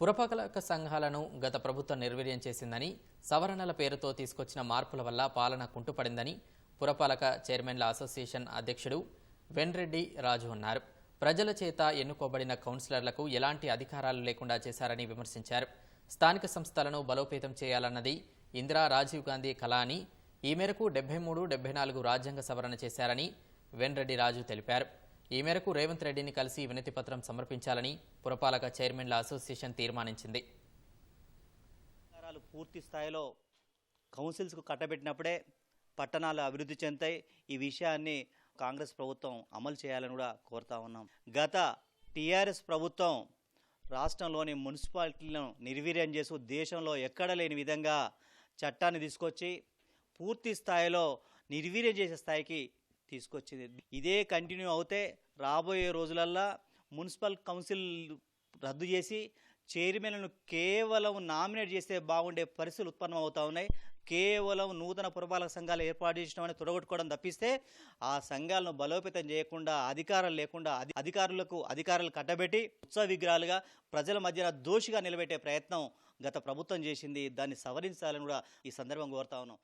పురపాలక సంఘాలను గత ప్రభుత్వం నిర్వీర్యం చేసిందని సవరణల పేరుతో తీసుకొచ్చిన మార్పుల వల్ల పాలన కుంటుపడిందని పురపాలక చైర్మన్ల అసోసియేషన్ అధ్యక్షుడు వెన్రెడ్డి రాజు అన్నారు. ప్రజల చేత ఎన్నుకోబడిన కౌన్సిలర్లకు ఎలాంటి అధికారాలు లేకుండా చేశారని విమర్శించారు. స్థానిక సంస్థలను బలోపేతం చేయాలన్నది ఇందిరా రాజీవ్ గాంధీ కళ అని ఈ మేరకు డెబ్బై మూడు డెబ్బై నాలుగు రాజ్యాంగ సవరణ చేశారని వెన్రెడ్డి రాజు తెలిపారు. ఈ మేరకు రేవంత్ రెడ్డిని కలిసి వినతి పత్రం సమర్పించాలని పురపాలక చైర్మన్ల అసోసియేషన్ తీర్మానించింది. అధికారాలు పూర్తి స్థాయిలో కౌన్సిల్స్కు కట్టబెట్టినప్పుడే పట్టణాలు అభివృద్ధి చెందుతాయి. ఈ విషయాన్ని కాంగ్రెస్ ప్రభుత్వం అమలు చేయాలని కూడా కోరుతా ఉన్నాం. గత టీఆర్ఎస్ ప్రభుత్వం రాష్ట్రంలోని మున్సిపాలిటీలను నిర్వీర్యం చేస్తూ దేశంలో ఎక్కడ లేని విధంగా చట్టాన్ని తీసుకొచ్చి పూర్తి స్థాయిలో నిర్వీర్యం చేసే స్థాయికి తీసుకొచ్చింది. ఇదే కంటిన్యూ అవుతే రాబోయే రోజులల్లా మున్సిపల్ కౌన్సిల్ రద్దు చేసి చైర్మన్లను కేవలం నామినేట్ చేస్తే బాగుండే పరిస్థితులు ఉత్పన్నం అవుతా ఉన్నాయి. కేవలం నూతన పురపాలక సంఘాలు ఏర్పాటు చేసినామని తొడగొట్టుకోవడం తప్పిస్తే ఆ సంఘాలను బలోపేతం చేయకుండా అధికారం లేకుండా అధి- అధికారులకు అధికారులు కట్టబెట్టి ఉత్సవ విగ్రహాలుగా ప్రజల మధ్యన దోషిగా నిలబెట్టే ప్రయత్నం గత ప్రభుత్వం చేసింది. దాన్ని సవరించాలని కూడా ఈ సందర్భం కోరుతా ఉన్నాం.